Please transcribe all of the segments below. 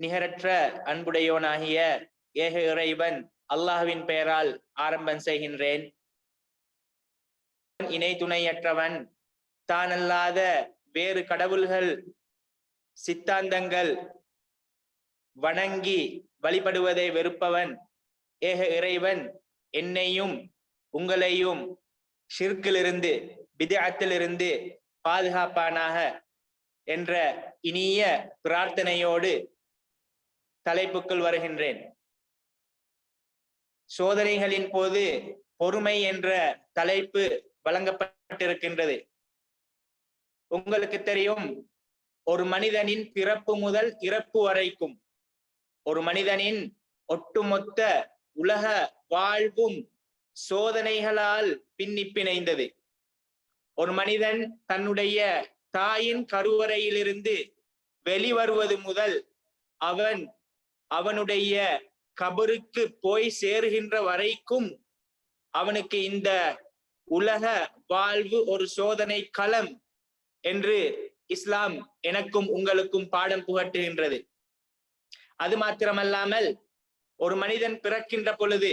நிகரற்ற அன்புடையோனாகிய ஏக இறைவன் அல்லாஹ்வின் பெயரால் ஆரம்பம் செய்கின்றேன். இணை துணையற்றவன். தானல்லாத வேறு கடவுள்கள் சித்தாந்தங்கள் வணங்கி வழிபடுவதை வெறுப்பவன் ஏக இறைவன். என்னையும் உங்களையும் ஷிர்கிலிருந்து பிதாத்திலிருந்து பாதுகாப்பானாக என்ற இனிய பிரார்த்தனையோடு தலைப்புக்குள் வருகின்றேன். சோதனைகளின் போது பொறுமை என்ற தலைப்பு வழங்கப்பட்டிருக்கின்றது. உங்களுக்கு தெரியும் ஒரு மனிதனின் பிறப்பு முதல் இறப்பு வரைக்கும் ஒரு மனிதனின் ஒட்டுமொத்த உலக வாழ்வும் சோதனைகளால் பின்னி பிணைந்தது ஒரு மனிதன் தன்னுடைய தாயின் கருவறையிலிருந்து வெளிவருவது முதல் அவன் அவனுடைய கபருக்கு போய் சேருகின்ற வரைக்கும் அவனுக்கு இந்த உலக வாழ்வு ஒரு சோதனை களம் என்று இஸ்லாம் எனக்கும் உங்களுக்கும் பாடம் புகட்டுகின்றது. அது மாத்திரமல்லாமல் ஒரு மனிதன் பிறக்கின்ற பொழுது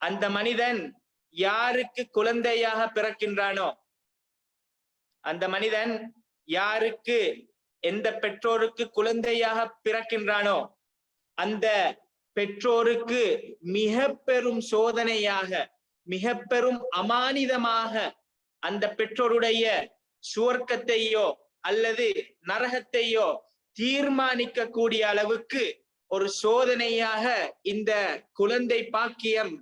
அந்த மனிதன் யாருக்கு குழந்தையாக பிறக்கின்றானோ அந்த மனிதன் யாருக்கு எந்த பெற்றோருக்கு குழந்தையாக பிறக்கின்றானோ அந்த பெற்றோருக்கு மிக பெரும் சோதனையாக மிக பெரும் அமானிதமாக அந்த பெற்றோருடைய சுவர்க்கத்தையோ அல்லது நரகத்தையோ தீர்மானிக்க கூடிய அளவுக்கு ஒரு சோதனையாக இந்த குழந்தை பாக்கியம்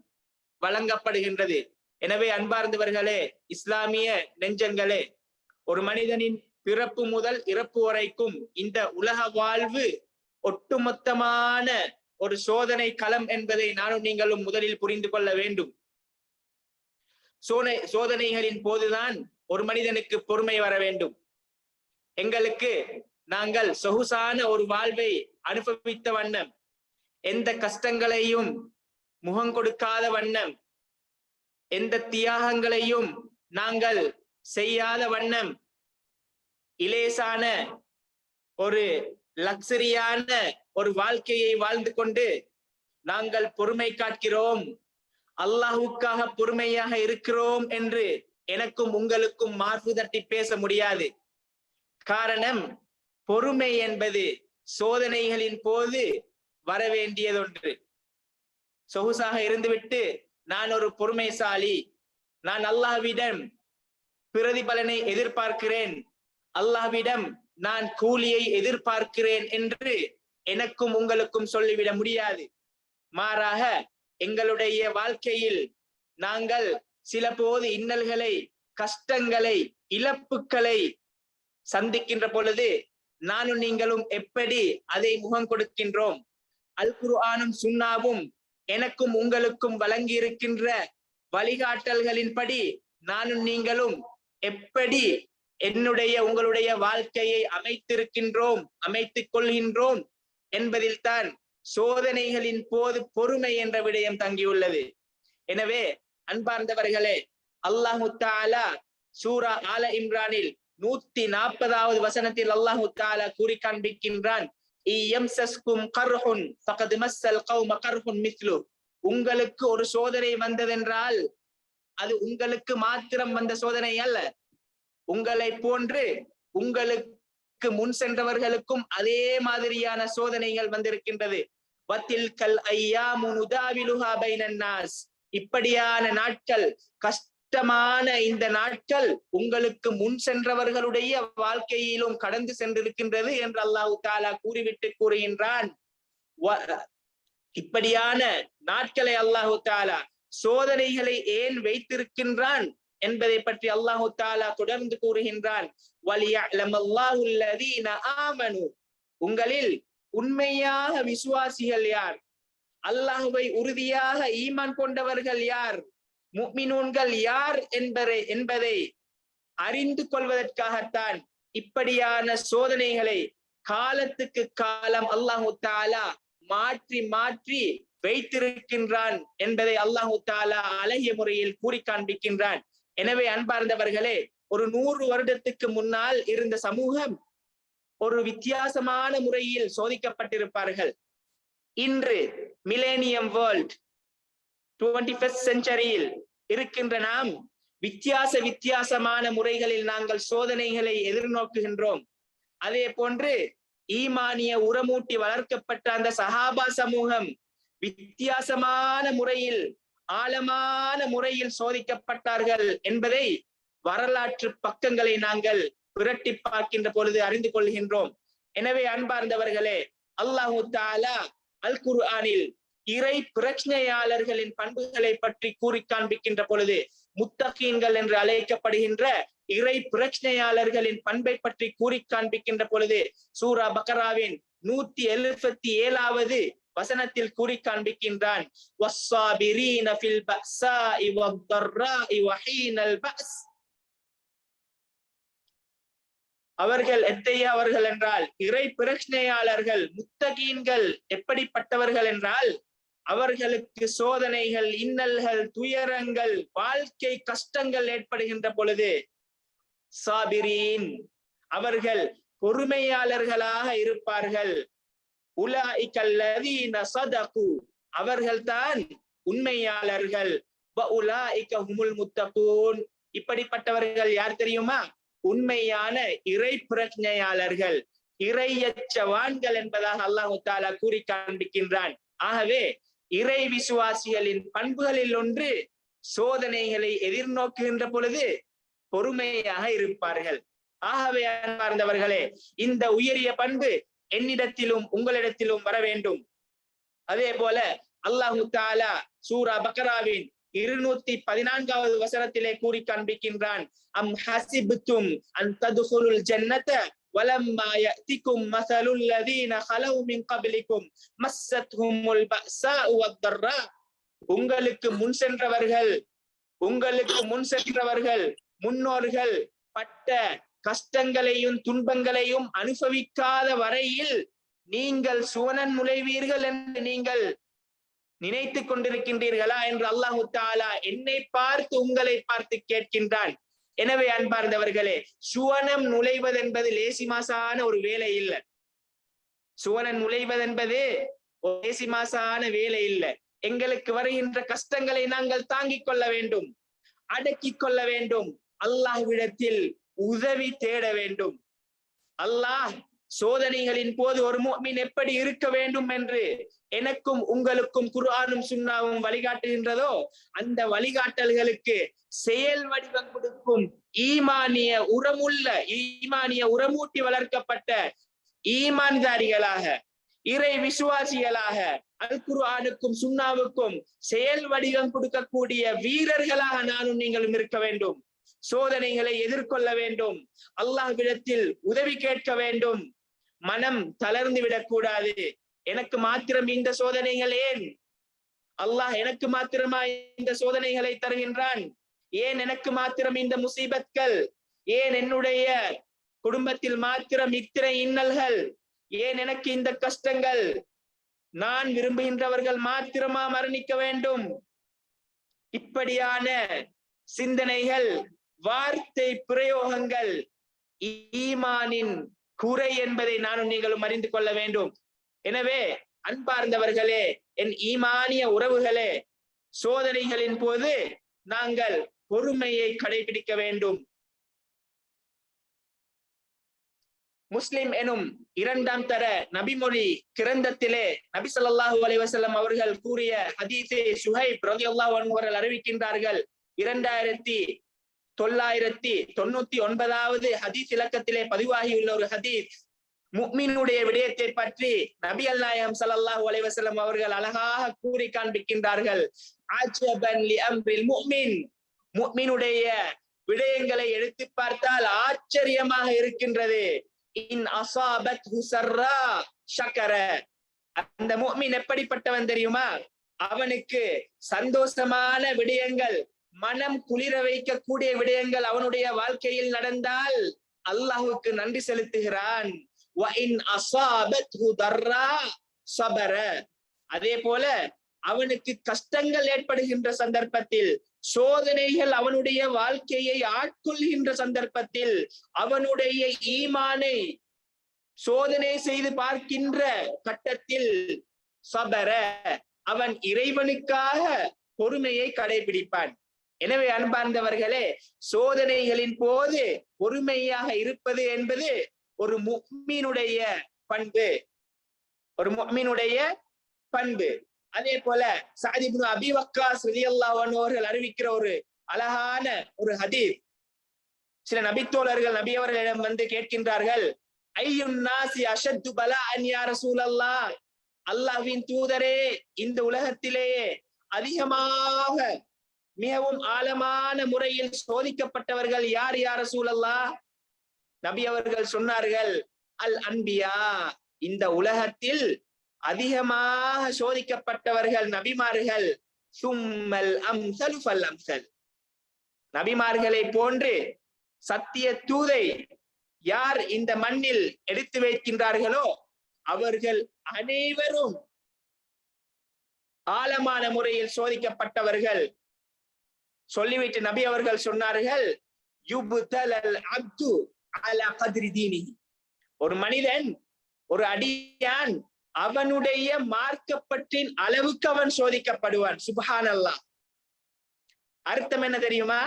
வழங்கப்படுகின்றது. எனவே அன்பார்ந்தவர்களே இஸ்லாமிய நெஞ்சங்களே ஒரு மனிதனின் பிறப்பு முதல் இறப்பு வரைக்கும் இந்த உலக வாழ்வு ஒட்டுமொத்தமான ஒரு சோதனை களம் என்பதை நானும் நீங்களும் முதலில் புரிந்து கொள்ள வேண்டும். சோனை சோதனைகளின் போதுதான் ஒரு மனிதனுக்கு பொறுமை வர வேண்டும். எங்களுக்கு நாங்கள் சொகுசான ஒரு வாழ்வை அனுபவித்த வண்ணம் எந்த கஷ்டங்களையும் முகம் கொடுக்காத வண்ணம் எந்த தியாகங்களையும் நாங்கள் செய்யாத வண்ணம் இலேசான ஒரு லக்ஸரியான ஒரு வாழ்க்கையை வாழ்ந்து கொண்டு நாங்கள் பொறுமை காட்கிறோம் அல்லாஹுக்காக பொறுமையாக இருக்கிறோம் என்று எனக்கும் உங்களுக்கும் மார்பு தட்டி பேச முடியாது. காரணம் பொறுமை என்பது சோதனைகளின் போது வர வேண்டியதொன்று சொகுசாக இருந்துவிட்டு நான் ஒரு பொறுமைசாலி நான் அல்லாஹ்விடம் பிரதிபலனை எதிர்பார்க்கிறேன். அல்லாஹ்விடம் நான் கூலியை எதிர்பார்க்கிறேன் என்று எனக்கும் உங்களுக்கும் சொல்லிவிட முடியாது. மாறாக எங்களுடைய வாழ்க்கையில் நாங்கள் சில போது இன்னல்களை கஷ்டங்களை இழப்புகளை சந்திக்கின்ற பொழுது நானும் நீங்களும் எப்படி அதை முகம் கொடுக்கின்றோம்? அல் குர்ஆனும் சுன்னாவும் எனக்கும் உங்களுக்கும் வழங்கி இருக்கின்ற வழிகாட்டல்களின்படி நானும் நீங்களும் எப்படி என்னுடைய உங்களுடைய வாழ்க்கையை அமைத்திருக்கின்றோம் அமைத்துக் கொள்கின்றோம் என்பதில் தான் சோதனைகளின் போது பொறுமை என்ற விடயம் தங்கியுள்ளது. எனவே அன்பார்ந்தவர்களே அல்லாஹு தாலா சூரா ஆல இம்ரானில் நூத்தி நாற்பதாவது வசனத்தில் அல்லாஹு தாலா கூறி காண்பிக்கின்றான் உங்களுக்கு ஒரு சோதனை வந்ததென்றால் அது உங்களுக்கு மாத்திரம் வந்த சோதனை அல்ல உங்களை போன்று உங்களுக்கு முன் சென்றவர்களுக்கும் அதே மாதிரியான சோதனைகள் வந்திருக்கின்றது. வத்தில் கல் ஐயா முனுதாவிலுஹா பைனன்னாஸ் இப்படியான நாட்கள் கஷ்டமான இந்த நாட்கள் உங்களுக்கு முன் சென்றவர்களுடைய வாழ்க்கையிலும் கடந்து சென்றிருக்கின்றது என்று அல்லாஹு தாலா கூறிவிட்டு கூறுகின்றான். இப்படியான நாட்களை அல்லாஹு தாலா சோதனைகளை ஏன் வைத்திருக்கின்றான்? என்பதை பற்றி அல்லாஹு தாலா தொடர்ந்து கூறுகின்றான். உங்களில் உண்மையாக விசுவாசிகள் யார்? அல்லாஹுவை உறுதியாக ஈமான் கொண்டவர்கள் யார்? முக்மினூன்கள் யார் என்பதை என்பதை அறிந்து கொள்வதற்காகத்தான் இப்படியான சோதனைகளை காலத்துக்கு காலம் அல்லாஹு தாலா மாற்றி மாற்றி வைத்திருக்கின்றான் என்பதை அல்லாஹு தாலா அழகிய முறையில் கூறி காண்பிக்கின்றான் எனவே அன்பார்ந்தவர்களே ஒரு நூறு வருடத்துக்கு முன்னால் இருந்த சமூகம் ஒரு வித்தியாசமான முறையில் சோதிக்கப்பட்டிருப்பார்கள். இன்று மிலேனியம் வேர்ல்ட் டுவெண்டி ஃபர்ஸ்ட் செஞ்சுரியில் இருக்கின்ற நாம் வித்தியாச வித்தியாசமான முறைகளில் நாங்கள் சோதனைகளை எதிர்நோக்குகின்றோம். அதே போன்று ஈமானிய உரமூட்டி வளர்க்கப்பட்ட அந்த சஹாபா சமூகம் வித்தியாசமான முறையில் ஆழமான முறையில் சோதிக்கப்பட்டார்கள் என்பதை வரலாற்று பக்கங்களை நாங்கள் புரட்டி பார்க்கின்ற பொழுது அறிந்து கொள்கின்றோம். எனவே அன்பார்ந்தவர்களே அல்லாஹு தாலா அல் குர்ஆனில் இறை பிரச்சனையாளர்களின் பண்புகளை பற்றி கூறி காண்பிக்கின்ற பொழுது முத்தகீன்கள் என்று அழைக்கப்படுகின்ற இறை பிரச்சனையாளர்களின் பண்பை பற்றி கூறி காண்பிக்கின்ற பொழுது சூரா பக்கராவின் நூத்தி எழுபத்தி ஏழாவது வசனத்தில் கூறி காண்பிக்கின்றான் அவர்கள் எத்தைய அவர்கள் என்றால் இறை பிரச்சனையாளர்கள் முத்தகீன்கள் எப்படிப்பட்டவர்கள் என்றால் அவர்களுக்கு சோதனைகள் இன்னல்கள் துயரங்கள் வாழ்க்கை கஷ்டங்கள் ஏற்படுகின்ற பொழுது சாபிரீன் அவர்கள் பொறுமையாளர்களாக இருப்பார்கள். உலாய்கல்லதீன சதகு அவர்கள்தான் உண்மையாளர்கள். முத்தகூன் இப்படிப்பட்டவர்கள் யார் தெரியுமா? உண்மையான இறை பிரஜையாளர்கள். இறையச்சவான்கள் என்பதாக அல்லாஹு தாலா கூறி காண்பிக்கின்றான். ஆகவே இறை விசுவாசிகளின் பண்புகளில் ஒன்று சோதனைகளை எதிர்நோக்குகின்ற பொழுது பொறுமையாக இருப்பார்கள். ஆகவே அன்பார்ந்தவர்களே இந்த உயரிய பண்பு என்னிடத்திலும் உங்களிடத்திலும் வர வேண்டும் அதே போல அல்லாஹு தாலா சூரா பக்கராவின் இருநூத்தி பதினான்காவது வசனத்திலே கூறி காண்பிக்கின்றான் அம் ஹசிபுத்தும் அன் ததுகுலுல் ஜன்னத ولما يأتكم مثل الذين خلوا من قبلكم مستهم البأساء والضراء உங்களுக்கு முன் சென்றவர்கள் உங்களுக்கு முன் சென்றவர்கள் முன்னோர்கள் பட்ட கஷ்டங்களையும் துன்பங்களையும் அனுபவிக்காத வரையில் நீங்கள் சுவனன் நுழைவீர்கள் என்று நீங்கள் நினைத்துக் கொண்டிருக்கின்றீர்களா என்று அல்லாஹு தாலா என்னை பார்த்து உங்களை பார்த்து கேட்கின்றான். எனவே அன்பார்ந்தவர்களே சுவனம் நுழைவதென்பது லேசி மாசான ஒரு வேலை இல்லை. சுவனன் நுழைவதென்பது லேசி மாசான வேலை இல்லை. எங்களுக்கு வருகின்ற கஷ்டங்களை நாங்கள் தாங்கிக் கொள்ள வேண்டும். அடக்கிக் கொள்ள வேண்டும். அல்லாஹ்விடத்தில் உதவி தேட வேண்டும். அல்லாஹ் சோதனைகளின் போது ஒரு மீன் எப்படி இருக்க வேண்டும் என்று எனக்கும் உங்களுக்கும் குர்ஆனும் சுண்ணாவும் வழிகாட்டுகின்றதோ அந்த வழிகாட்டல்களுக்கு செயல் வடிவம் கொடுக்கும் ஈமானிய உரமுள்ள ஈமானிய உரமூட்டி வளர்க்கப்பட்ட ஈமான்தாரிகளாக இறை விசுவாசிகளாக அல் குர்ஆனுக்கும் சுண்ணாவுக்கும் செயல் வடிவம் கொடுக்கக்கூடிய வீரர்களாக நானும் நீங்களும் இருக்க வேண்டும். சோதனைகளை எதிர்கொள்ள வேண்டும். அல்லாஹ்விடத்தில் உதவி கேட்க வேண்டும். மனம் தளர்ந்து விடக்கூடாது. எனக்கு மாத்திரம் இந்த சோதனைகள் ஏன்? அல்லாஹ் எனக்கு மாத்திரமா இந்த சோதனைகளை தருகின்றான்? ஏன் எனக்கு மாத்திரம் இந்த முசீபத்கள்? ஏன் என்னுடைய குடும்பத்தில் மாத்திரம் இத்திரை இன்னல்கள்? ஏன் எனக்கு இந்த கஷ்டங்கள்? நான் விரும்புகின்றவர்கள் மாத்திரமா மரணிக்க வேண்டும். இப்படியான சிந்தனைகள் வார்த்தை பிரயோகங்கள் ஈமானின் குறை என்பதை நானும் நீங்களும் அறிந்து கொள்ள வேண்டும். எனவே அன்பார்ந்தவர்களே என் ஈமானிய உறவுகளே சோதனைகளின் போது நாங்கள் பொறுமையை கடைபிடிக்க வேண்டும். முஸ்லிம் எனும் இரண்டாம் தர நபிமொழி கிரந்தத்திலே நபி சொல்லாஹு அலைவசல்லம் அவர்கள் கூறிய ஹதீசே சுஹைப் ரவி அல்லாஹ் அவர்கள் அறிவிக்கின்றார்கள். இரண்டாயிரத்தி தொள்ளாயிரத்தி தொண்ணூத்தி ஒன்பதாவது ஹதீஸ் இலக்கத்திலே பதிவாகியுள்ள ஒரு ஹதீஸ். முக்மினுடைய விடயத்தை பற்றி நபி அல்லாயம் சல்லாஹூ அலைவசலம் அவர்கள் அழகாக கூறி காண்பிக்கின்றார்கள். முக்மினுடைய விடயங்களை எடுத்து பார்த்தால் ஆச்சரியமாக இருக்கின்றது. இன் அசாபத் ஹுசர்ரா ஷக்கர. அந்த முஃமின் எப்படிப்பட்டவன் தெரியுமா? அவனுக்கு சந்தோஷமான விடயங்கள் மனம் குளிர வைக்கக்கூடிய விடயங்கள் அவனுடைய வாழ்க்கையில் நடந்தால் அல்லாஹுக்கு நன்றி செலுத்துகிறான். சபர. அதே போல அவனுக்கு கஷ்டங்கள் ஏற்படுகின்ற சந்தர்ப்பத்தில் சோதனைகள் அவனுடைய வாழ்க்கையை ஆட்கொள்கின்ற சந்தர்ப்பத்தில் அவனுடைய ஈமானை சோதனை செய்து பார்க்கின்ற கட்டத்தில் சபர. அவன் இறைவனுக்காக பொறுமையை கடைபிடிப்பான். எனவே அன்பார்ந்தவர்களே சோதனைகளின் போது பொறுமையாக இருப்பது என்பது ஒரு முக்மீனுடைய பண்பு. ஒரு முக்மீனுடைய பண்பு. அதே போல சாதிபு அபிவக்காஸ் அவர்கள் அறிவிக்கிற ஒரு அழகான ஒரு ஹதீஸ். சில நபித்தோழர்கள் நபியவர்களிடம் வந்து கேட்கின்றார்கள் ஐயுன்னாசி அஷத்து பலா அன்யா சூழல்லா அல்லாஹ்வின் தூதரே இந்த உலகத்திலேயே அதிகமாக மிகவும் ஆழமான முறையில் சோதிக்கப்பட்டவர்கள் யார் யார் சூழல்லா நபி அவர்கள் சொன்னார்கள் அல் அன்பியா இந்த உலகத்தில் அதிகமாக சோதிக்கப்பட்டவர்கள் நபிமார்கள் சும்மல் அம்சல் ஃபல் அம்சல். நபிமார்களை போன்று சத்திய தூதை யார் இந்த மண்ணில் எடுத்து வைக்கின்றார்களோ அவர்கள் அனைவரும் ஆழமான முறையில் சோதிக்கப்பட்டவர்கள். சொல்லிவிட்டு நபி அவர்கள் சொன்னார்கள் யுபுதல் ஒரு மனிதன் ஒரு அடியான் அவனுடைய மார்க்கப்பட்டின் அளவுக்கு அவன் சோதிக்கப்படுவான். சுபஹான் அல்லாஹ் அர்த்தம் என்ன தெரியுமா?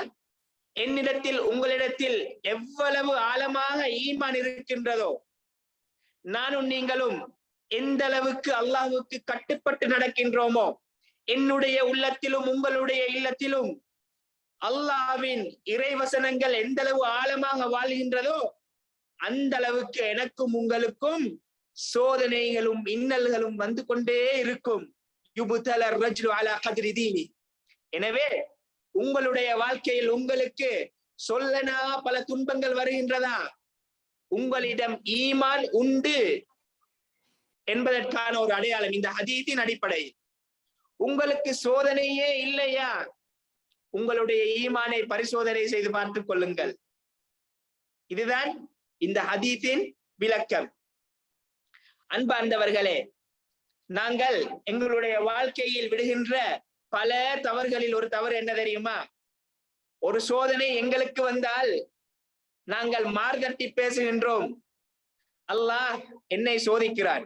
என்னிடத்தில் உங்களிடத்தில் எவ்வளவு ஆழமாக ஈமான் இருக்கின்றதோ நானும் நீங்களும் எந்த அளவுக்கு அல்லாஹுக்கு கட்டுப்பட்டு நடக்கின்றோமோ என்னுடைய உள்ளத்திலும் உங்களுடைய இல்லத்திலும் அல்லாவின் இறைவசனங்கள் எந்த அளவு ஆழமாக வாழ்கின்றதோ அந்த அளவுக்கு எனக்கும் உங்களுக்கும் சோதனைகளும் இன்னல்களும் வந்து கொண்டே இருக்கும். யுபுதலர் எனவே உங்களுடைய வாழ்க்கையில் உங்களுக்கு சொல்லனா பல துன்பங்கள் வருகின்றதா? உங்களிடம் ஈமான் உண்டு என்பதற்கான ஒரு அடையாளம் இந்த ஹதீத்தின் அடிப்படையில். உங்களுக்கு சோதனையே இல்லையா? உங்களுடைய ஈமானை பரிசோதனை செய்து பார்த்துக் கொள்ளுங்கள். இதுதான் இந்த ஹதீத்தின் விளக்கம். அன்பார்ந்தவர்களே நாங்கள் எங்களுடைய வாழ்க்கையில் விடுகின்ற பல தவறுகளில் ஒரு தவறு என்ன தெரியுமா? ஒரு சோதனை எங்களுக்கு வந்தால் நாங்கள் மார்கட்டி பேசுகின்றோம். அல்லாஹ் என்னை சோதிக்கிறான்.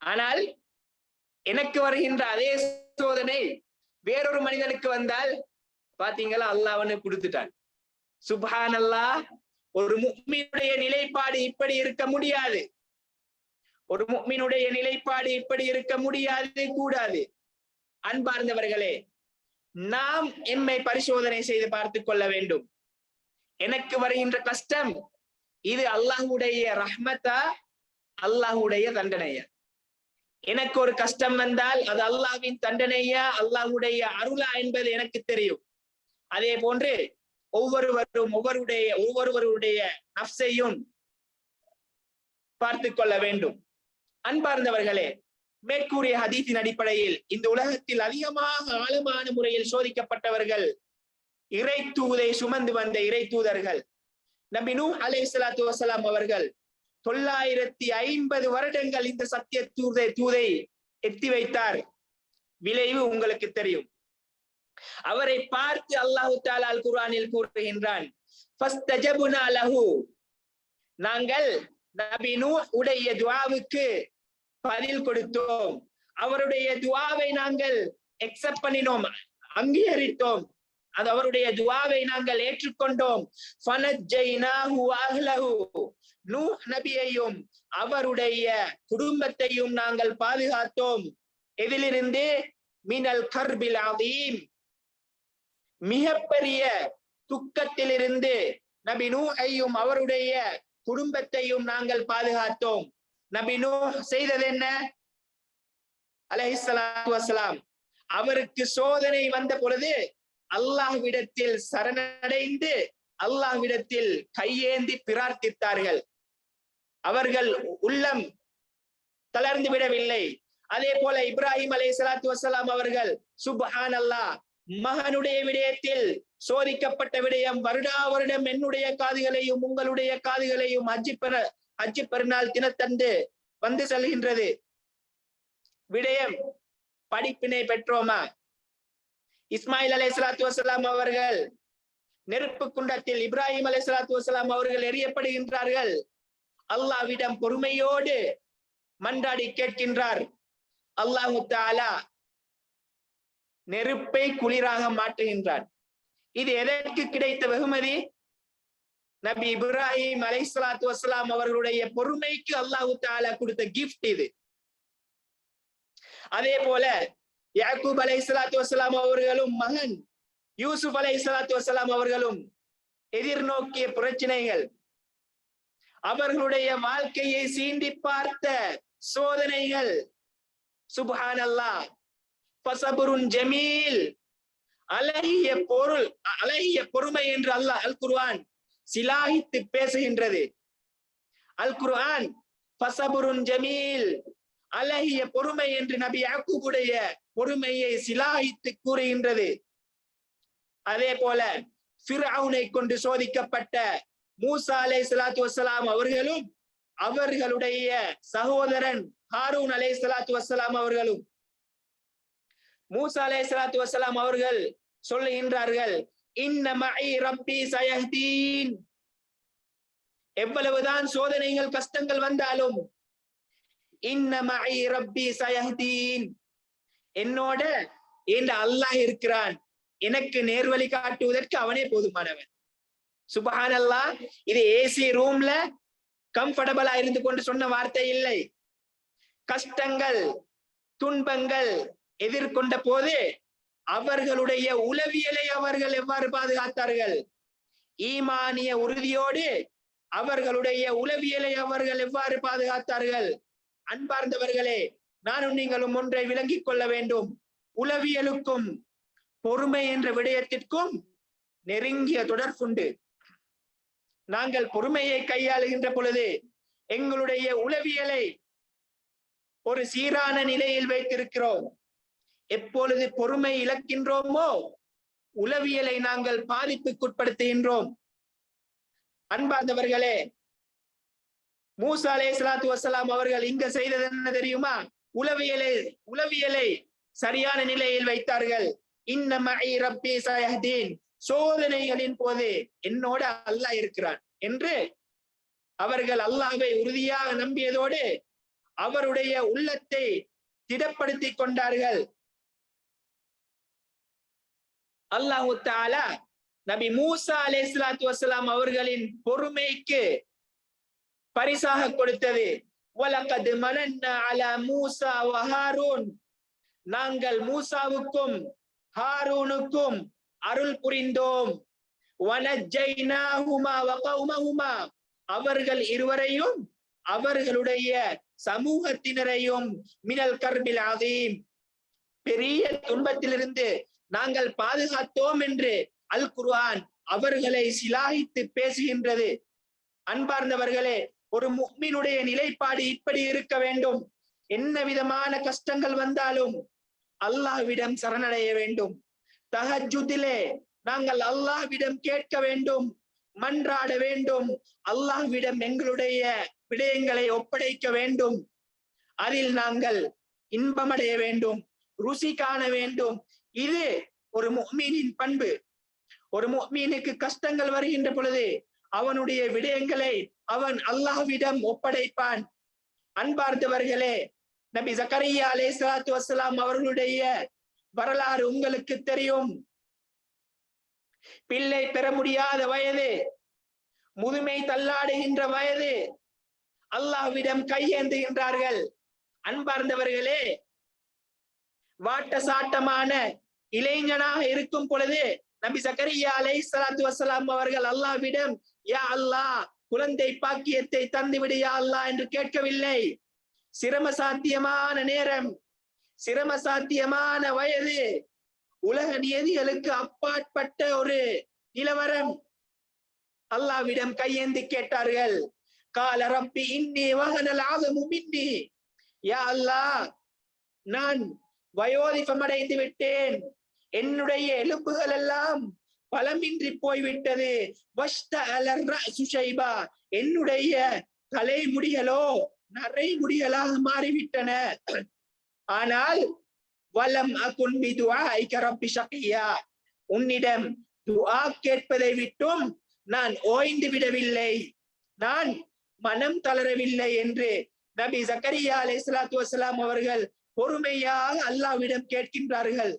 ஆனால் எனக்கு வருகின்ற அதே சோதனை வேறொரு மனிதனுக்கு வந்தால் பாத்தீங்களா? அல்லாஹ் அவனு கொடுத்துட்டான். சுபான் அல்லாஹ் ஒரு முக்மீனுடைய நிலைப்பாடு இப்படி இருக்க முடியாது. ஒரு முக்மீனுடைய நிலைப்பாடு இப்படி இருக்க முடியாது கூடாது. அன்பார்ந்தவர்களே நாம் எம்மை பரிசோதனை செய்து பார்த்து கொள்ள வேண்டும். எனக்கு வருகின்ற கஷ்டம் இது அல்லாஹுடைய ரஹ்மத்தா? அல்லாஹுடைய தண்டனையா? எனக்கு ஒரு கஷ்டம் வந்தால் அது அல்லாஹ்வின் தண்டனையா? அல்லாஹுடைய அருளா என்பது எனக்கு தெரியும். அதே போன்று ஒவ்வொருவரும் ஒவ்வொருடைய ஒவ்வொருவருடைய நப்சையும் பார்த்து கொள்ள வேண்டும். அன்பார்ந்தவர்களே மேற்கூறிய ஹதீத்தின் அடிப்படையில் இந்த உலகத்தில் அதிகமாக ஆழமான முறையில் சோதிக்கப்பட்டவர்கள் இறை தூதை சுமந்து வந்த இறை தூதர்கள். நபி நூ அலை சலாத்து வசலாம் அவர்கள் தொள்ளாயிரத்தி ஐம்பது வருடங்கள் இந்த சத்திய தூதை தூதை எத்தி வைத்தார். விளைவு உங்களுக்கு தெரியும். அவரை பார்த்து அல்லாஹு தாலால் குர்ஆனில் கூறுகின்றான். நாங்கள் நபினு உடைய துவாவுக்கு பதில் கொடுத்தோம். அவருடைய துவாவை நாங்கள் எக்ஸப்ட் பண்ணினோம் அங்கீகரித்தோம். அது அவருடைய துவாவை நாங்கள் ஏற்றுக்கொண்டோம். நூ நபியையும் அவருடைய குடும்பத்தையும் நாங்கள் பாதுகாத்தோம். எதிலிருந்து? மினல் கர்பில் அதீம் மிகப்பெரிய துக்கத்திலிருந்து நபி நூ ஐயும் அவருடைய குடும்பத்தையும் நாங்கள் பாதுகாத்தோம். நபி நூ செய்தது என்ன? அலஹிஸ்லாத்து வசலாம் அவருக்கு சோதனை வந்த பொழுது அல்லாஹ்விடத்தில் சரணடைந்து அல்லாஹ்விடத்தில் கையேந்தி பிரார்த்தித்தார்கள். அவர்கள் உள்ளம் தளர்ந்து விடவில்லை. அதே போல இப்ராஹிம் அலை சலாத்து வசலாம் அவர்கள் சுப்ஹான் அல்லாஹ் மகனுடைய விடயத்தில் சோதிக்கப்பட்ட விடயம் வருடா வருடம் என்னுடைய காதுகளையும் உங்களுடைய காதுகளையும் அஜி பெற அஜி பெருநாள் தினத்தன்று வந்து செல்கின்றது. விடயம் படிப்பினை பெற்றோமா? இஸ்மாயில் அலை சலாத்து வசலாம் அவர்கள் நெருப்பு குண்டத்தில் இப்ராஹிம் அலை சலாத்து வசலாம் அவர்கள் எரியப்படுகின்றார்கள் அல்லாவிடம் பொறுமையோடு மன்றாடி கேட்கின்றார். அல்லாஹு தாலா நெருப்பை குளிராக மாற்றுகின்றார் இது எதற்கு கிடைத்த வெகுமதி? நபி இப்ராஹிம் அலை சலாத்து வசலாம் அவர்களுடைய பொறுமைக்கு அல்லாஹு தாலா கொடுத்த கிஃப்ட் இது. அதே போல யாக்கூப் அலை சலாத்து வசலாம் அவர்களும் மகன் யூசுப் அலை சலாத்து வசலாம் அவர்களும் எதிர்நோக்கிய பிரச்சனைகள். அவர்களுடைய வாழ்க்கையை சீண்டி பார்த்த சோதனைகள். சுபஹான் அல்லாஹ் பசபுருன் ஜமீல் அழகிய பொருள் அழகிய பொறுமை என்று அல்லாஹ் அல் குர்ஆன் சிலாகித்து பேசுகின்றது. அல் குர்ஆன் பசபுருன் ஜமீல். அழகிய பொறுமை என்று நபி யாக்கூபுடைய பொறுமையை சிலாகித்து கூறுகின்றது. அதே போல ஃபிர்அவுனை கொண்டு சோதிக்கப்பட்ட மூசா அலை சலாத்து வசலாம் அவர்களும் அவர்களுடைய சகோதரன் ஹாரூன் அலை சலாத்து வசலாம் அவர்களும் மூசா அலை சலாத்து வசலாம் அவர்கள் சொல்லுகின்றார்கள் இன்ன ரப்பி எவ்வளவுதான் சோதனைகள் கஷ்டங்கள் வந்தாலும் ரப்பி என்னோட இந்த அல்லாஹ் இருக்கிறான். எனக்கு நேர்வழி காட்டுவதற்கு அவனே போதுமானவன். சுபஹான் அல்லாஹ் இது ஏசி ரூம்ல கம்ஃபர்டபுளா இருந்து கொண்டு சொன்ன வார்த்தை இல்லை. கஷ்டங்கள் துன்பங்கள் எதிர்கொண்ட போது அவர்களுடைய உளவியலை அவர்கள் எவ்வாறு பாதுகாத்தார்கள்? ஈமானிய உறுதியோடு அவர்களுடைய உளவியலை அவர்கள் எவ்வாறு பாதுகாத்தார்கள்? அன்பார்ந்தவர்களே நானும் நீங்களும் ஒன்றை விளங்கிக் கொள்ள வேண்டும். உளவியலுக்கும் பொறுமை என்ற விடயத்திற்கும் நெருங்கிய தொடர்புண்டு. நாங்கள் பொறுமையை கையாளுகின்ற பொழுது எங்களுடைய உளவியலை ஒரு சீரான நிலையில் வைத்திருக்கிறோம். எப்பொழுது பொறுமை இழக்கின்றோமோ உளவியலை நாங்கள் பாதிப்புக்குட்படுத்துகின்றோம். அன்பார்ந்தவர்களே மூசா அலே சலாத்து வசலாம் அவர்கள் இங்க செய்தது என்ன தெரியுமா? உளவியலை உளவியலை சரியான நிலையில் வைத்தார்கள். இன்னமஇ சோதனைகளின் போது என்னோட அல்லாஹ் இருக்கிறான் என்று அவர்கள் அல்லாஹை உறுதியாக நம்பியதோடு அவருடைய உள்ளத்தை திடப்படுத்தி கொண்டார்கள். அல்லாஹு தாலா நபி மூசா அலே இஸ்லாத்து வசலாம் அவர்களின் பொறுமைக்கு பரிசாக கொடுத்தது. வலகது மனன்ன அல மூசா வஹாரூன் நாங்கள் மூசாவுக்கும் ஹாரூனுக்கும் அருள் புரிந்தோம். அவர்கள் இருவரையும் அவர்களுடைய சமூகத்தினரையும் மினல் கர்பில் ஆதீம் பெரிய துன்பத்திலிருந்து நாங்கள் பாதுகாத்தோம் என்று அல் குர்ஆன் அவர்களை சிலாகித்து பேசுகின்றது. அன்பார்ந்தவர்களே ஒரு முக்மினுடைய நிலைப்பாடு இப்படி இருக்க வேண்டும். என்ன விதமான கஷ்டங்கள் வந்தாலும் அல்லாஹ்விடம் சரணடைய வேண்டும். தஹஜுதிலே நாங்கள் அல்லாஹ்விடம் கேட்க வேண்டும். மன்றாட வேண்டும். அல்லாஹ்விடம் எங்களுடைய விடயங்களை ஒப்படைக்க வேண்டும். அதில் நாங்கள் இன்பமடைய வேண்டும். ருசி காண வேண்டும். இது ஒரு முஹ்மீனின் பண்பு. ஒரு முஹ்மீனுக்கு கஷ்டங்கள் வருகின்ற பொழுது அவனுடைய விடயங்களை அவன் அல்லாஹ்விடம் ஒப்படைப்பான். அன்பார்ந்தவர்களே நபி ஜக்கரையா அலே சலாத்து வசலாம் அவர்களுடைய வரலாறு உங்களுக்கு தெரியும். பிள்ளை பெற முடியாத வயது முதுமை தள்ளாடுகின்ற வயது அல்லாஹ்விடம் கையேந்துகின்றார்கள். அன்பார்ந்தவர்களே வாட்ட சாட்டமான இளைஞனாக இருக்கும் பொழுது நபி சக்கரியா அலை சலாத்து வசலாம் அவர்கள் அல்லாஹ்விடம் யா அல்லாஹ் குழந்தை பாக்கியத்தை தந்து விடு யா அல்லாஹ் என்று கேட்கவில்லை. சிரம சாத்தியமான நேரம் சிரம சாத்தியமான வயது உலக நியதிகளுக்கு அப்பாற்பட்ட ஒரு நிலவரம். அல்லாவிடம் கையேந்தி கேட்டார்கள் கால ரப்பி இன்னி வகனல் ஆதமு மின்னி. யா அல்லாஹ் நான் வயோதிபம் அடைந்து விட்டேன். என்னுடைய எலும்புகள் எல்லாம் பலமின்றி போய்விட்டது. வஷ்ட அலர் சுஷைபா என்னுடைய தலைமுடிகளோ நரை முடிகளாக மாறிவிட்டன. ஆனால் வலம் அகுன் பிதுஆஇக ரப்பி ஷகியா உன்னிடம் துஆ கேட்பதை விட்டும் நான் ஓய்ந்து விடவில்லை. நான் மனம் தளரவில்லை என்று நபி ஜக்கரியா அலை சலாத்து வசலாம் அவர்கள் பொறுமையாக அல்லாஹ்விடம் கேட்கின்றார்கள்.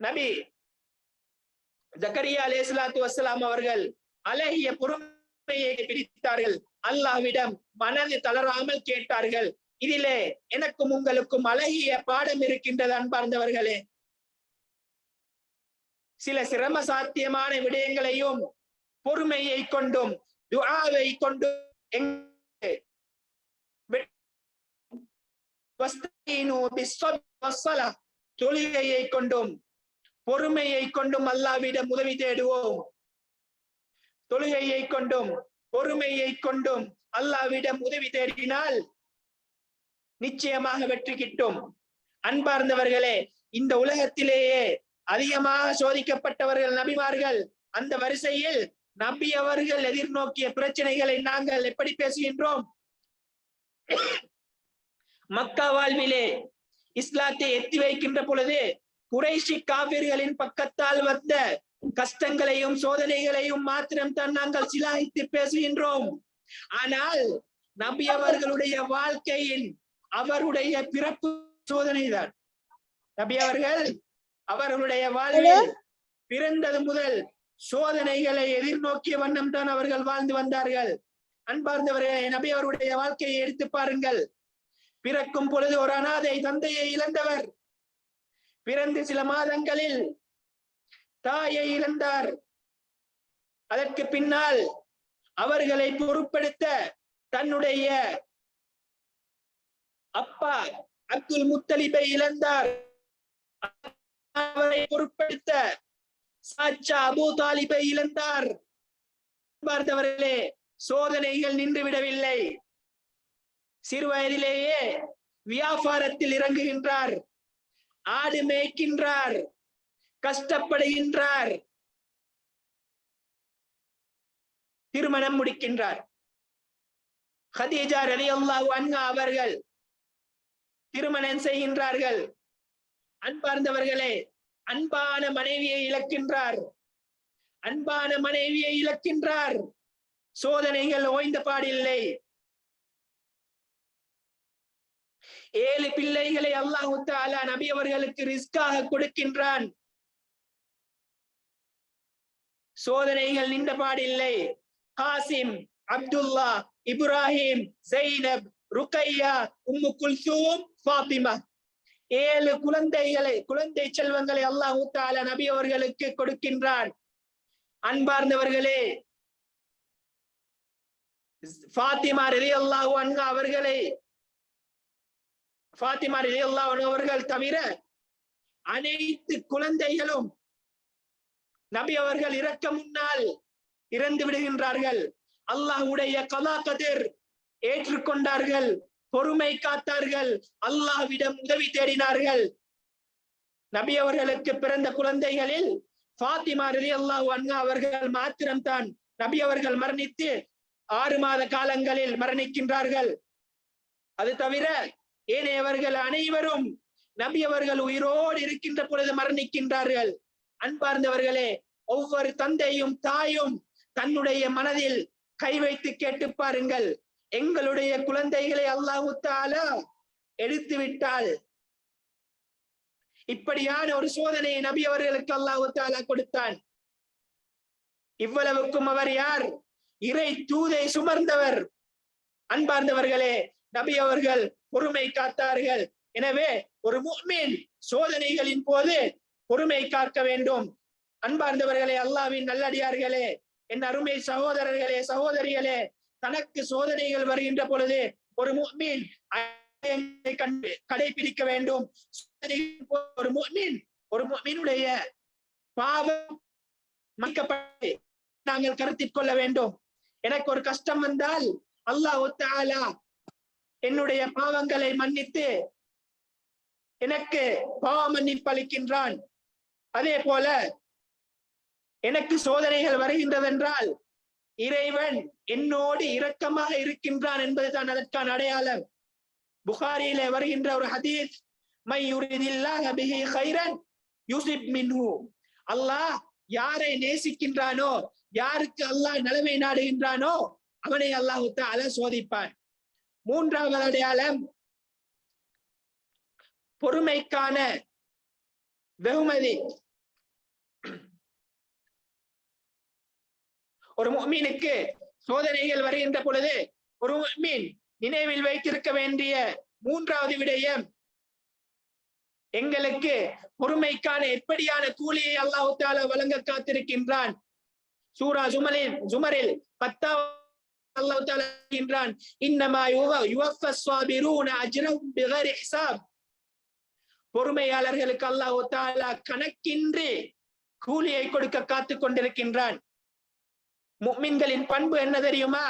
நபி ஜக்கரியா அலே சலாத்து வசலாம் அவர்கள் அழகிய பொறுமையை பிடித்தார்கள். அல்லாஹ்விடம் மனது தளராமல் கேட்டார்கள். இதிலே எனக்கும் உங்களுக்கும் அழகிய பாடம் இருக்கின்றது அன்பார்ந்தவர்களே. சில சிரம சாத்தியமான விடயங்களையும் பொறுமையை கொண்டும் துஆவை கொண்டும் தொழுகையை கொண்டும் பொறுமையை கொண்டும் அல்லாவிடம் உதவி தேடுவோம். தொழுகையை கொண்டும் பொறுமையை கொண்டும் அல்லாவிடம் உதவி தேடினால் நிச்சயமாக வெற்றி கிட்டும். அன்பார்ந்தவர்களே இந்த உலகத்திலேயே அதிகமாக சோதிக்கப்பட்டவர்கள் நபிமார்கள். அந்த வரிசையில் நபி அவர்கள் எதிர்நோக்கிய பிரச்சனைகளை நாங்கள் எப்படி பேசுகின்றோம்? மக்கா வாழ்விலே இஸ்லாத்தை எத்தி வைக்கின்ற பொழுது குறைஷி காவிர்களின் பக்கத்தால் வந்த கஷ்டங்களையும் சோதனைகளையும் மாத்திரம் தான் நாங்கள் சிலாகித்து பேசுகின்றோம். ஆனால் நபி அவர்களுடைய வாழ்க்கையின் அவருடைய பிறப்பு சோதனைதான். நபி அவர்கள் அவர்களுடைய வாழ்வில் பிறந்தது முதல் சோதனைகளை எதிர்நோக்கிய வண்ணம் தான் அவர்கள் வாழ்ந்து வந்தார்கள். அன்பார்ந்தவர்களே நபி அவருடைய வாழ்க்கையை எடுத்து பாருங்கள். பிறக்கும் பொழுது ஒரு அனாதை தந்தையை இழந்தவர். பிறந்து சில மாதங்களில் தாயை இழந்தார். அதற்கு பின்னால் அவர்களை பொருட்படுத்த தன்னுடைய அப்பா அப்துல் முத்தலிபை இழந்தார். அவரை பொருட்படுத்த சாச்சா அபூ தாலிபை இழந்தார். பார்த்தவர்களே சோதனைகள் நின்று விடவில்லை சிறு வயதிலேயே வியாபாரத்தில் இறங்குகின்றார். ஆடு மேய்க்கின்றார் கஷ்டப்படுகின்றார். திருமணம் முடிக்கின்றார். ஹதீஜா ரலியல்லாஹு அன்ஹா அவர்கள் திருமணம் செய்கின்றார்கள். அன்பார்ந்தவர்களே அன்பான மனைவியை இழக்கின்றார். அன்பான மனைவியை இழக்கின்றார். சோதனைகள் ஓய்ந்த பாடில்லை. ஏழு பிள்ளைகளை அல்லாஹு தாலா நபி அவர்களுக்கு ரிஸ்காக கொடுக்கின்றான். சோதனைகள் நின்ற பாடில்லை. ஹாசிம் அப்துல்லா இப்ராஹிம் ஜெய்னப் ருக்கையா உம்மு குல்சூம் ஃபாத்திமா. ஏழு குழந்தைகளை குழந்தை செல்வங்களை அல்லாஹு தாலா நபி அவர்களுக்கு கொடுக்கின்றான். அன்பார்ந்தவர்களே ஃபாத்திமா ரலி அல்லாஹு அன்ஹா அவர்களை ஃபாத்திமா ரலி அவர்கள் தவிர அனைத்து குழந்தைகளும் நபி அவர்கள் இறக்க முன்னால் இறந்து விடுகின்றார்கள். அல்லாஹ்வுடைய கலா கதிர் ஏற்றுக்கொண்டார்கள் பொறுமை காத்தார்கள் அல்லாஹ்விடம் உதவி தேடினார்கள். நபி அவர்களுக்கு பிறந்த குழந்தைகளில் ஃபாத்திமா ரலி அல்லாஹ் அன்ஹா அவர்கள் மாத்திரம்தான் நபி அவர்கள் மரணித்து ஆறு மாத காலங்களில் மரணிக்கின்றார்கள். அது தவிர ஏனையவர்கள் அனைவரும் நபி அவர்கள் உயிரோடு இருக்கின்ற பொழுது மரணிக்கின்றார்கள். அன்பார்ந்தவர்களே ஒவ்வொரு தந்தையும் தாயும் தன்னுடைய மனதில் கை வைத்து கேட்டு பாருங்கள். எங்களுடைய குழந்தைகளை அல்லாஹு தாலா எடுத்து விட்டால் இப்படியான ஒரு சோதனையை நபி அவர்களுக்கு அல்லாஹு தாலா கொடுத்தான். இவ்வளவுக்கும் அவர் யார்? இறை தூதை சுமர்ந்தவர். அன்பார்ந்தவர்களே நபி அவர்கள் பொறுமை காத்தார்கள். எனவே ஒரு முஃமின் சோதனைகளின் போது பொறுமை காக்க வேண்டும். அன்பார்ந்தவர்களே அல்லாவின் நல்லடியார்களே என் அருமை சகோதரர்களே சகோதரிகளே தனக்கு சோதனைகள் வருகின்ற பொழுது ஒரு முஃமின் கண்டு கடைபிடிக்க வேண்டும். ஒரு முஃமின் ஒரு முஃமினுடைய பாவம் மன்னிக்கப்பட்டு நாங்கள் கருத்தில் கொள்ள வேண்டும். எனக்கு ஒரு கஷ்டம் வந்தால் அல்லாஹ் ஒத்தாலா என்னுடைய பாவங்களை மன்னித்து எனக்கு பாவ மன்னிப்பு அளிக்கின்றான் அதே போல எனக்கு சோதனைகள் வருகின்றதென்றால் இறைவன் என்னோடு இரக்கமாக இருக்கின்றான் என்பதுதான் அதற்கான அடையாளம். புகாரியிலே வருகின்ற ஒரு ஹதீஸ் மை யுரிதில்லாஹ பிஹி கைரன் யூசிப் மின்ஹு. அல்லாஹ் யாரை நேசிக்கின்றானோ யாருக்கு அல்லாஹ் நலமை நாடுகின்றானோ அவனை அல்லாஹ் அல சோதிப்பான். மூன்றாவது அடையாளம் பொறுமைக்கான வெகுமதி. ஒரு மீனுக்கு சோதனைகள் வருகின்ற பொழுது ஒரு மீன் நினைவில் வைத்திருக்க வேண்டிய மூன்றாவது விடயம் எங்களுக்கு பொறுமைக்கான எப்படியான கூலியை அல்லாஹு தாலா வழங்க காத்திருக்கின்றான். சூரா ஜுமலில் ஜுமரில் பத்தாவது அல்லாஹ் தஆலா என்றான் இன்னமா யுவஃப ஸாபிரூன அஜ்ரஹும் பிகைரி ஹிசாப் பொறுமையாளர்களுக்கு அல்லாஹ் தஆலா கணக்கின்றி கூலியை கொடுக்க காத்து கொண்டிருக்கின்றான். முக்மின்களின் பண்பு என்ன தெரியுமா?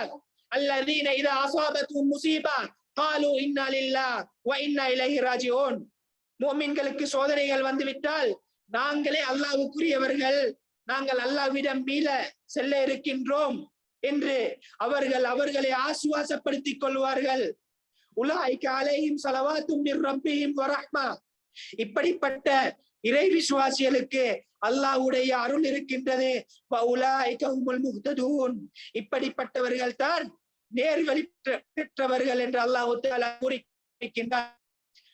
அல்லதீன இதா அசாபத்து முசீபா காலு இன்னா லில்லா வ இன்னா இலைஹி ராஜிஊன். முக்மின்களுக்கு சோதனைகள் வந்துவிட்டால் நாங்களே அல்லாஹ்வுக்குரியவர்கள் நாங்கள் அல்லாஹ்விடம் மீள செல்ல இருக்கின்றோம். என்று அவர்கள் அவர்களை ஆசுவாசப்படுத்திக் கொள்வார்கள். உலாய் காலையும் சலவாத்தும் மிர் ரப்பிஹிம் இப்படிப்பட்ட இறை விசுவாசிகளுக்கு அல்லாஹ்வுடைய அருள் இருக்கின்றது. வ உலாய்க இப்படிப்பட்டவர்கள் தான் நேர்வழி பெற்ற- பெற்றவர்கள் என்று அல்லாஹு கூறியிருக்கின்றார்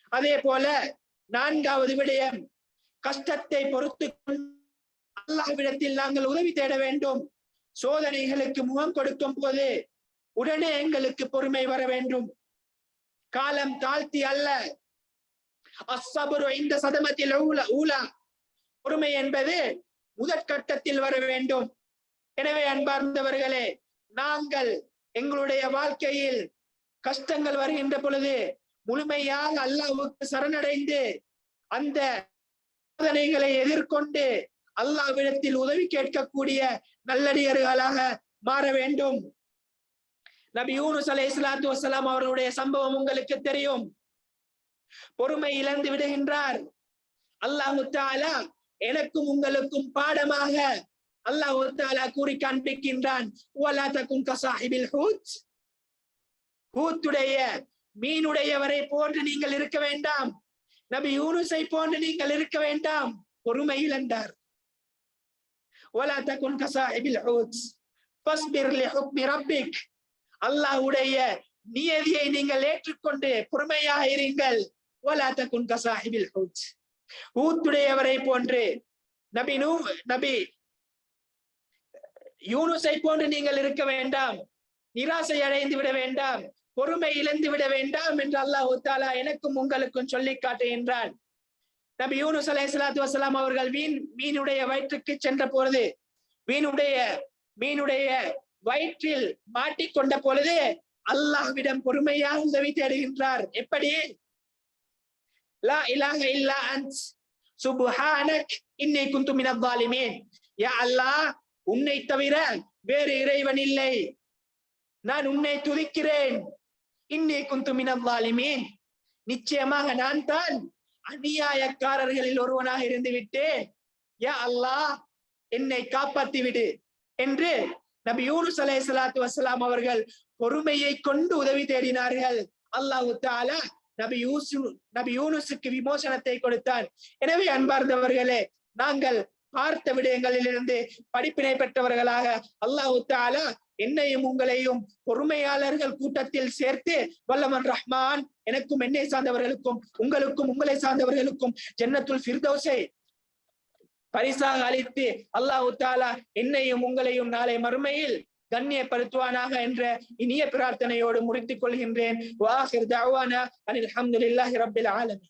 அதே போல நான்காவது விடயம் கஷ்டத்தை பொறுத்து அல்லாஹ்விடத்தில் நாங்கள் உதவி தேட வேண்டும். சோதனைகளுக்கு முகம் கொடுக்கும் போது உடனே எங்களுக்கு பொறுமை வர வேண்டும். காலம் தாழ்த்தி அல்ல. அசபுரு இந்த சதமத்தில் ஊலா பொறுமை என்பது முதற்கட்டத்தில் வர வேண்டும். எனவே அன்பார்ந்தவர்களே நாங்கள் எங்களுடைய வாழ்க்கையில் கஷ்டங்கள் வருகின்ற பொழுது முழுமையாக அல்லாவுக்கு சரணடைந்து அந்த சோதனைகளை எதிர்கொண்டு அல்லாவிடத்தில் உதவி கேட்கக்கூடிய நல்லடியர்களாக மாற வேண்டும். நபி யூனுஸ் அலை இஸ்லாத்து வசலாம் அவர்களுடைய சம்பவம் உங்களுக்கு தெரியும். பொறுமை இழந்து விடுகின்றார். அல்லாஹு தாலா எனக்கும் உங்களுக்கும் பாடமாக அல்லாஹு தாலா கூறி காண்பிக்கின்றான். ஹூத்." ஹூத்துடைய மீனுடையவரை போன்று நீங்கள் இருக்க வேண்டாம். நபி யூனுஸை போன்று நீங்கள் இருக்க வேண்டாம். பொறுமை இழந்தார். "வலா தகுன் கசாஹிபில் ஹூத்." ஃபஸ்பிர் லிஹுக்மி ரப்பிக் அல்லாஹ்வுடைய நியதியை நீங்கள் ஏற்றுக்கொண்டு பொறுமையாக இருங்கள் ولا تكن كصاحب الحوت ஊத்துடையவரை போன்று நபி நூ நபி யூனுஸை போன்று நீங்கள் இருக்க வேண்டாம் நிராசை அடைந்து விட வேண்டாம் பொறுமை இழந்து விட வேண்டாம் என்று அல்லாஹ் தாலா எனக்கும் உங்களுக்கும் சொல்லி காட்டுகின்றான். நபி யூனுஸ் அலை சலாத்து வசலாம் அவர்கள் மீன் மீனுடைய வயிற்றுக்கு சென்ற பொழுது மீனுடைய மீனுடைய வயிற்றில் மாட்டிக்கொண்ட பொழுது அல்லாஹ்விடம் பொறுமையாக உதவி தேடுகின்றார். எப்படி? லா இலாக இல்லா அன்ஸ். சுபுஹானக் இன்னை குந்து மினல் யா அல்லாஹ் உன்னை தவிர வேறு இறைவன் இல்லை. நான் உன்னை துதிக்கிறேன். இன்னை குந்து மினல் நிச்சயமாக நான் தான் அநியாயக்காரர்களில் ஒருவனாக இருந்து விட்டேன் யா அல்லாஹ் என்னை காப்பாத்தி விடு என்று நபி யூனுஸ் அலைஹி சலாத்து வசலாம் அவர்கள் பொறுமையை கொண்டு உதவி தேடினார்கள். அல்லாஹ் தஆலா நபி யூசு நபி யூனுசுக்கு விமோசனத்தை கொடுத்தான் எனவே அன்பார்ந்தவர்களே நாங்கள் பார்த்த விடயங்களிலிருந்து படிப்பினை பெற்றவர்களாக அல்லாஹ் தாலா என்னையும் உங்களையும் பொறுமையாளர்கள் கூட்டத்தில் சேர்த்து வல்லமன் ரஹ்மான் எனக்கும் என்னை சார்ந்தவர்களுக்கும் உங்களுக்கும் உங்களை சார்ந்தவர்களுக்கும் ஜன்னத்துல் ஃபிர்தௌஸை பரிசாக அளித்து அல்லாஹ் தாலா என்னையும் உங்களையும் நாளை மறுமையில் கண்ணியப்படுத்துவானாக என்ற இனிய பிரார்த்தனையோடு முடித்துக் கொள்கின்றேன். வாஹிர் தாவானா அனில் ஹம்துலில்லாஹி ரபில் ஆலமி